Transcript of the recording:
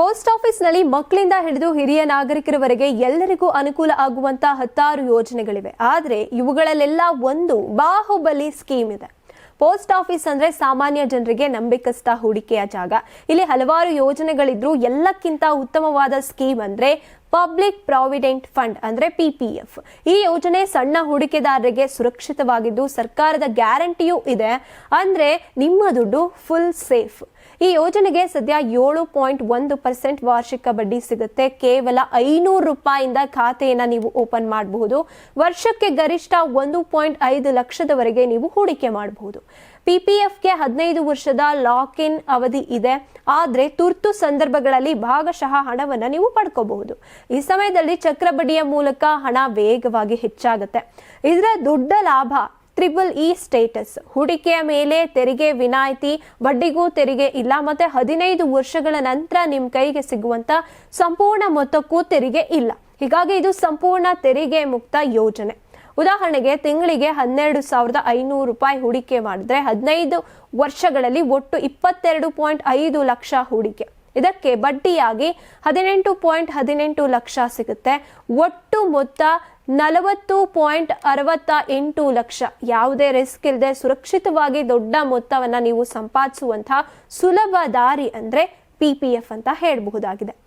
Post ಆಫೀಸ್ನಲ್ಲಿ ಮಕ್ಕಳಿಂದ ಹಿಡಿದು ಹಿರಿಯ ನಾಗರಿಕರವರೆಗೆ ಎಲ್ಲರಿಗೂ ಅನುಕೂಲ ಆಗುವಂತ ಹತ್ತಾರು ಯೋಜನೆಗಳಿವೆ. ಆದರೆ ಇವುಗಳಲ್ಲೆಲ್ಲ ಒಂದು ಬಾಹುಬಲಿ ಸ್ಕೀಮ್ ಇದೆ. ಪೋಸ್ಟ್ ಆಫೀಸ್ ಅಂದ್ರೆ ಸಾಮಾನ್ಯ ಜನರಿಗೆ ನಂಬಿಕಸ್ಥ ಹೂಡಿಕೆಯ ಜಾಗ. ಇಲ್ಲಿ ಹಲವಾರು ಯೋಜನೆಗಳಿದ್ರು ಎಲ್ಲಕ್ಕಿಂತ ಉತ್ತಮವಾದ ಸ್ಕೀಮ್ ಅಂದ್ರೆ ಪಬ್ಲಿಕ್ ಪ್ರಾವಿಡೆಂಟ್ ಫಂಡ್ ಅಂದ್ರೆ ಪಿಪಿಎಫ್ ಈ ಯೋಜನೆ ಸಣ್ಣ ಹೂಡಿಕೆದಾರರಿಗೆ ಸುರಕ್ಷಿತವಾಗಿದ್ದು ಸರ್ಕಾರದ ಗ್ಯಾರಂಟಿಯೂ ಇದೆ. ಅಂದ್ರೆ ನಿಮ್ಮ ದುಡ್ಡು ಫುಲ್ ಸೇಫ್ ಈ ಯೋಜನೆಗೆ ಸದ್ಯ ಏಳು ಪಾಯಿಂಟ್ ಒಂದು ಪರ್ಸೆಂಟ್ ವಾರ್ಷಿಕ ಬಡ್ಡಿ ಸಿಗುತ್ತೆ. ಕೇವಲ ಐನೂರು ರೂಪಾಯಿಂದ ಖಾತೆಯನ್ನು ನೀವು ಓಪನ್ ಮಾಡಬಹುದು. ವರ್ಷಕ್ಕೆ ಗರಿಷ್ಠ ಒಂದು ಪಾಯಿಂಟ್ ಐದು ಲಕ್ಷದವರೆಗೆ ನೀವು ಹೂಡಿಕೆ ಮಾಡಬಹುದು. ಪಿಪಿಎಫ್ಗೆ ಹದಿನೈದು ವರ್ಷದ ಲಾಕ್ ಇನ್ ಅವಧಿ ಇದೆ. ಆದರೆ ತುರ್ತು ಸಂದರ್ಭಗಳಲ್ಲಿ ಭಾಗಶಃ ಹಣವನ್ನು ನೀವು ಪಡ್ಕೋಬಹುದು. ಈ ಸಮಯದಲ್ಲಿ ಚಕ್ರಬಡ್ಡಿಯ ಮೂಲಕ ಹಣ ವೇಗವಾಗಿ ಹೆಚ್ಚಾಗುತ್ತೆ. ಇದರ ದೊಡ್ಡ ಲಾಭ ಟ್ರಿಬಲ್ ಇ ಸ್ಟೇಟಸ್. ಹೂಡಿಕೆಯ ಮೇಲೆ ತೆರಿಗೆ ವಿನಾಯಿತಿ, ಬಡ್ಡಿಗೂ ತೆರಿಗೆ ಇಲ್ಲ, ಮತ್ತೆ ಹದಿನೈದು ವರ್ಷಗಳ ನಂತರ ನಿಮ್ಮ ಕೈಗೆ ಸಿಗುವಂತ ಸಂಪೂರ್ಣ ಮೊತ್ತಕ್ಕೂ ತೆರಿಗೆ ಇಲ್ಲ. ಹೀಗಾಗಿ ಇದು ಸಂಪೂರ್ಣ ತೆರಿಗೆ ಮುಕ್ತ ಯೋಜನೆ. ಉದಾಹರಣೆಗೆ ತಿಂಗಳಿಗೆ ಹನ್ನೆರಡು ಸಾವಿರದ ಐನೂರು ರೂಪಾಯಿ ಹೂಡಿಕೆ ಮಾಡಿದ್ರೆ ಹದಿನೈದು ವರ್ಷಗಳಲ್ಲಿ ಒಟ್ಟು ಇಪ್ಪತ್ತೆರಡು ಪಾಯಿಂಟ್ ಐದು ಲಕ್ಷ ಹೂಡಿಕೆ. ಇದಕ್ಕೆ ಬಡ್ಡಿಯಾಗಿ ಹದಿನೆಂಟು ಪಾಯಿಂಟ್ ಹದಿನೆಂಟು ಲಕ್ಷ ಸಿಗುತ್ತೆ. ಒಟ್ಟು ಮೊತ್ತ ನಲವತ್ತು ಪಾಯಿಂಟ್ ಅರವತ್ತ ಎಂಟು ಲಕ್ಷ. ಯಾವುದೇ ರಿಸ್ಕ್ ಇಲ್ಲದೆ ಸುರಕ್ಷಿತವಾಗಿ ದೊಡ್ಡ ಮೊತ್ತವನ್ನ ನೀವು ಸಂಪಾದಿಸುವಂತಹ ಸುಲಭ ದಾರಿ ಅಂದ್ರೆ ಪಿ ಪಿ ಎಫ್ ಅಂತ ಹೇಳಬಹುದಾಗಿದೆ.